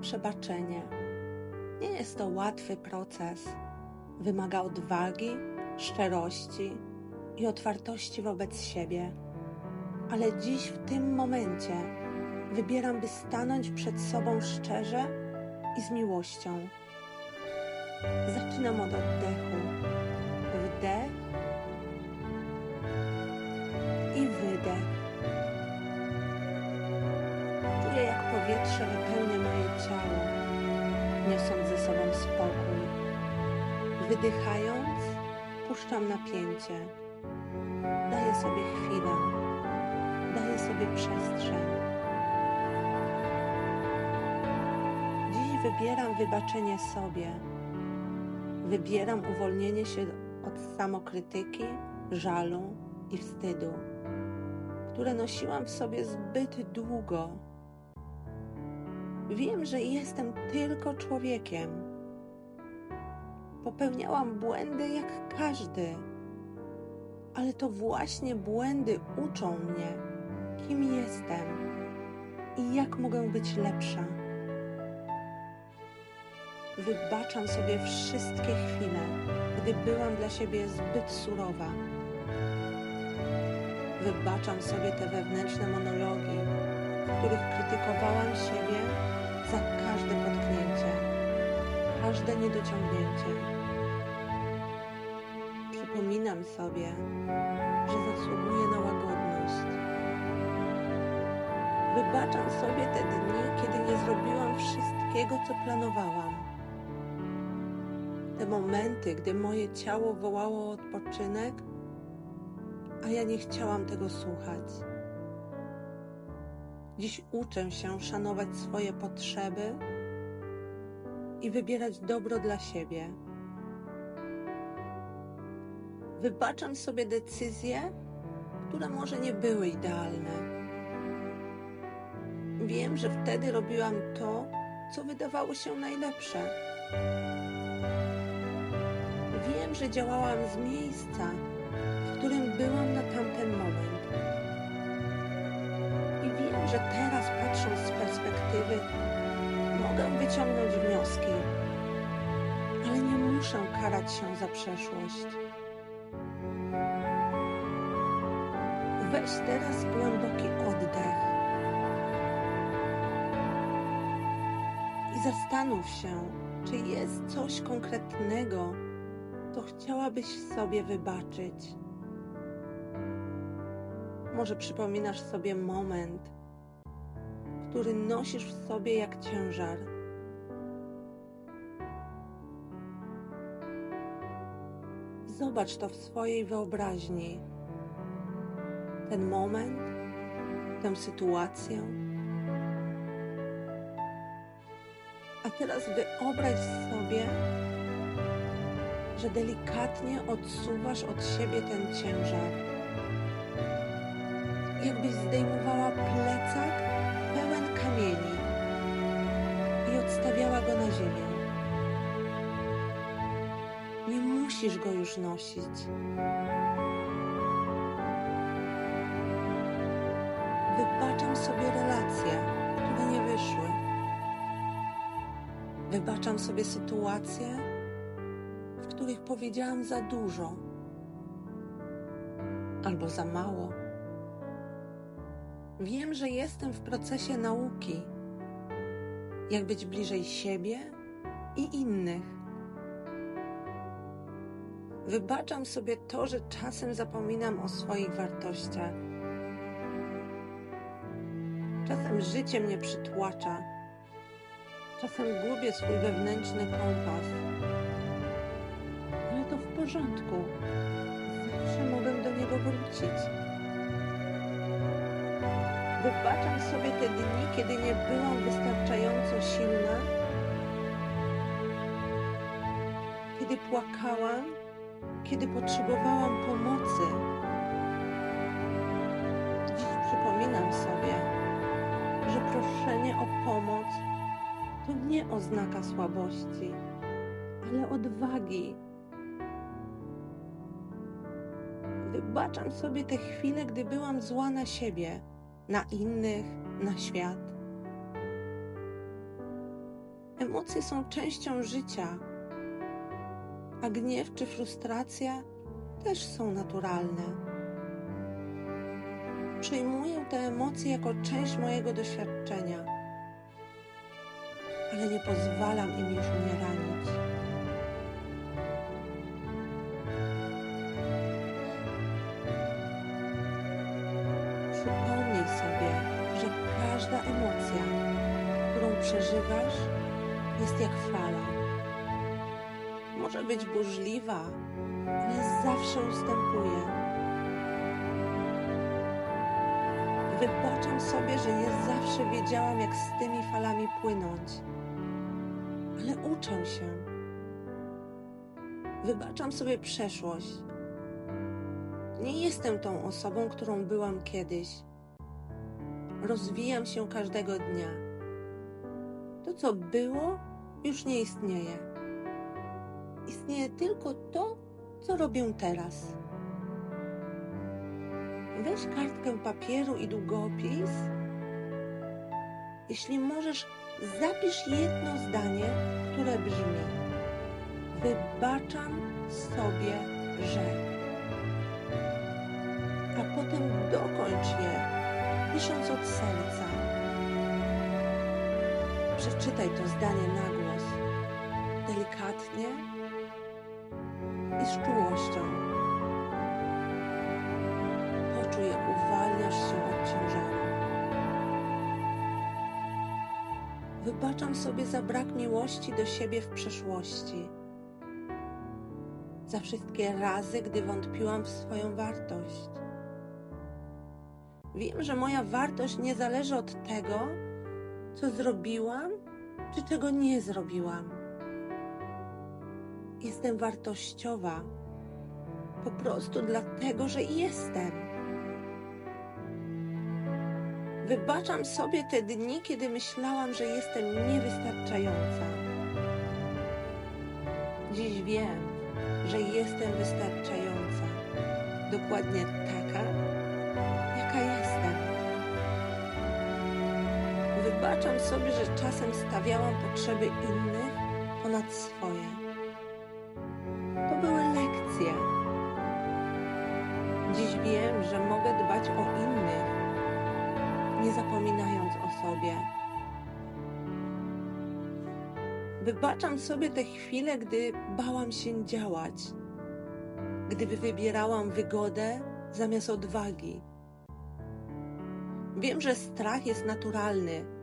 przebaczenie. Nie jest to łatwy proces. Wymaga odwagi, szczerości i otwartości wobec siebie. Ale dziś, w tym momencie, wybieram, by stanąć przed sobą szczerze i z miłością. Zaczynam od oddechu. Wdech i wydech. Czuję, jak powietrze wypełnia moje ciało, niosąc ze sobą spokój. Wydychając, puszczam napięcie. Daję sobie chwilę, daję sobie przestrzeń. Dziś wybieram wybaczenie sobie. Wybieram uwolnienie się od samokrytyki, żalu i wstydu, które nosiłam w sobie zbyt długo. Wiem, że jestem tylko człowiekiem. Popełniałam błędy jak każdy, ale to właśnie błędy uczą mnie, kim jestem i jak mogę być lepsza. Wybaczam sobie wszystkie chwile, gdy byłam dla siebie zbyt surowa. Wybaczam sobie te wewnętrzne monologi, w których krytykowałam siebie każde niedociągnięcie. Przypominam sobie, że zasługuję na łagodność. Wybaczam sobie te dni, kiedy nie zrobiłam wszystkiego, co planowałam. Te momenty, gdy moje ciało wołało o odpoczynek, a ja nie chciałam tego słuchać. Dziś uczę się szanować swoje potrzeby i wybierać dobro dla siebie. Wybaczam sobie decyzje, które może nie były idealne. Wiem, że wtedy robiłam to, co wydawało się najlepsze. Wiem, że działałam z miejsca, w którym byłam na tamten moment. I wiem, że teraz patrząc z perspektywy, mogę wyciągnąć wnioski, ale nie muszę karać się za przeszłość. Weź teraz głęboki oddech i zastanów się, czy jest coś konkretnego, co chciałabyś sobie wybaczyć. Może przypominasz sobie moment, który nosisz w sobie jak ciężar. Zobacz to w swojej wyobraźni. Ten moment, tę sytuację. A teraz wyobraź sobie, że delikatnie odsuwasz od siebie ten ciężar. Jakbyś zdejmowała plecak pełen kamieni i odstawiała go na ziemię. Nie musisz go już nosić. Wybaczam sobie relacje, które nie wyszły. Wybaczam sobie sytuacje, w których powiedziałam za dużo albo za mało. Wiem, że jestem w procesie nauki, jak być bliżej siebie i innych. Wybaczam sobie to, że czasem zapominam o swoich wartościach. Czasem życie mnie przytłacza, czasem gubię swój wewnętrzny kompas. Ale to w porządku. Zawsze mogę do niego wrócić. Wybaczam sobie te dni, kiedy nie byłam wystarczająco silna, kiedy płakałam, kiedy potrzebowałam pomocy. Dziś przypominam sobie, że proszenie o pomoc to nie oznaka słabości, ale odwagi. Wybaczam sobie te chwile, gdy byłam zła na siebie, na innych, na świat. Emocje są częścią życia, a gniew czy frustracja też są naturalne. Przyjmuję te emocje jako część mojego doświadczenia, ale nie pozwalam im już mnie ranić. Przeżywasz, jest jak fala. Może być burzliwa, ale zawsze ustępuje. Wybaczam sobie, że nie zawsze wiedziałam, jak z tymi falami płynąć, ale uczę się. Wybaczam sobie przeszłość. Nie jestem tą osobą, którą byłam kiedyś. Rozwijam się każdego dnia. To, co było, już nie istnieje. Istnieje tylko to, co robię teraz. Weź kartkę papieru i długopis. Jeśli możesz, zapisz jedno zdanie, które brzmi: Wybaczam sobie, że. A potem dokończ je, pisząc od serca. Przeczytaj to zdanie na głos, delikatnie i z czułością. Poczuj, jak uwalniasz się od ciężaru. Wybaczam sobie za brak miłości do siebie w przeszłości. Za wszystkie razy, gdy wątpiłam w swoją wartość. Wiem, że moja wartość nie zależy od tego, co zrobiłam, czy czego nie zrobiłam. Jestem wartościowa po prostu dlatego, że jestem. Wybaczam sobie te dni, kiedy myślałam, że jestem niewystarczająca. Dziś wiem, że jestem wystarczająca. Dokładnie taka, Wybaczam sobie, że czasem stawiałam potrzeby innych ponad swoje. To były lekcje. Dziś wiem, że mogę dbać o innych, nie zapominając o sobie. Wybaczam sobie te chwile, gdy bałam się działać, gdyby wybierałam wygodę zamiast odwagi. Wiem, że strach jest naturalny,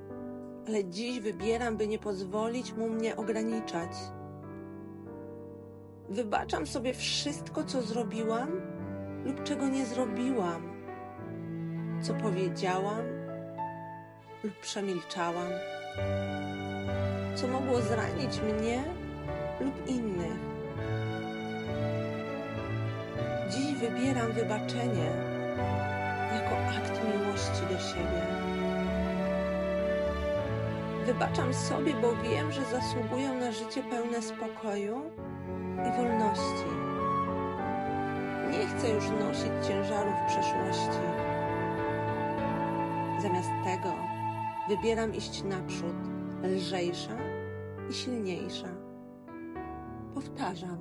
ale dziś wybieram, by nie pozwolić mu mnie ograniczać. Wybaczam sobie wszystko, co zrobiłam lub czego nie zrobiłam, co powiedziałam lub przemilczałam, co mogło zranić mnie lub innych. Dziś wybieram wybaczenie jako akt miłości do siebie. Wybaczam sobie, bo wiem, że zasługuję na życie pełne spokoju i wolności. Nie chcę już nosić ciężarów przeszłości. Zamiast tego wybieram iść naprzód, lżejsza i silniejsza. Powtarzam.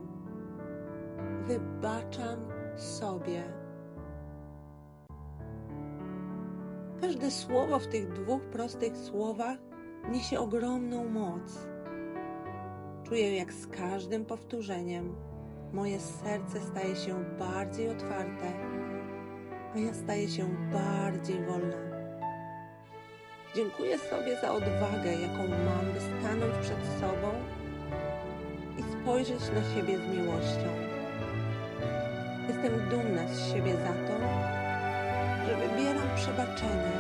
Wybaczam sobie. Każde słowo w tych dwóch prostych słowach niesie ogromną moc. Czuję, jak z każdym powtórzeniem moje serce staje się bardziej otwarte, a ja staję się bardziej wolna. Dziękuję sobie za odwagę, jaką mam, by stanąć przed sobą i spojrzeć na siebie z miłością. Jestem dumna z siebie za to, że wybieram przebaczenie,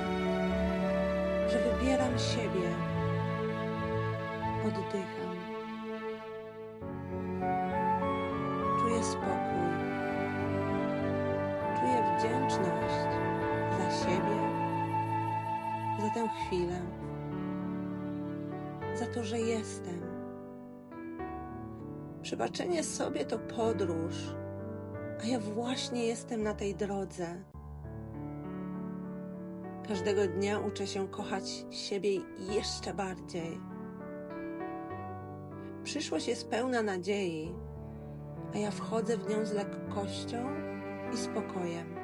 że wybieram siebie. Oddycham. Czuję spokój. Czuję wdzięczność za siebie, za tę chwilę, za to, że jestem. Przebaczenie sobie to podróż, a ja właśnie jestem na tej drodze. Każdego dnia uczę się kochać siebie jeszcze bardziej. Przyszłość jest pełna nadziei, a ja wchodzę w nią z lekkością i spokojem.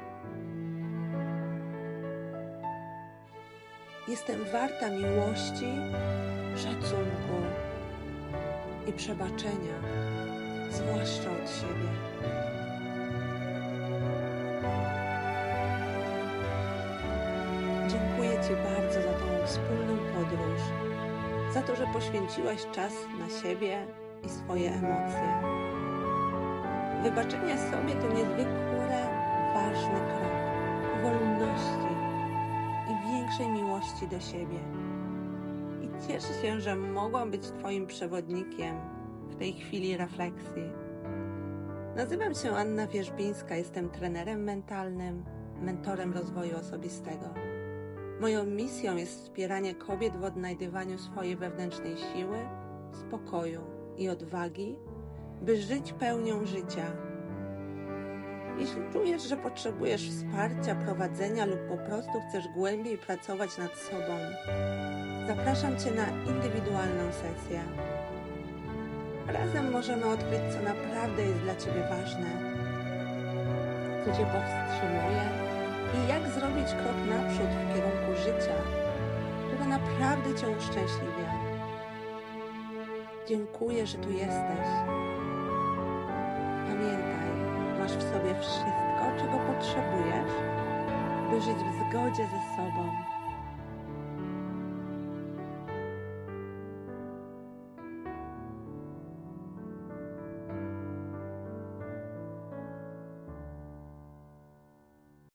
Jestem warta miłości, szacunku i przebaczenia, zwłaszcza od siebie. Dziękuję Ci bardzo za tą wspólną podróż, za to, że poświęciłaś czas na siebie i swoje emocje. Wybaczenie sobie to niezwykle ważny krok wolności i większej miłości do siebie. I cieszę się, że mogłam być Twoim przewodnikiem w tej chwili refleksji. Nazywam się Anna Wierzbińska, jestem trenerem mentalnym, mentorem rozwoju osobistego. Moją misją jest wspieranie kobiet w odnajdywaniu swojej wewnętrznej siły, spokoju i odwagi, by żyć pełnią życia. Jeśli czujesz, że potrzebujesz wsparcia, prowadzenia lub po prostu chcesz głębiej pracować nad sobą, zapraszam Cię na indywidualną sesję. Razem możemy odkryć, co naprawdę jest dla Ciebie ważne, co Cię powstrzymuje i jak zrobić krok naprzód w kierunku życia, które naprawdę Cię uszczęśliwia. Dziękuję, że tu jesteś. Pamiętaj, masz w sobie wszystko, czego potrzebujesz, by żyć w zgodzie ze sobą.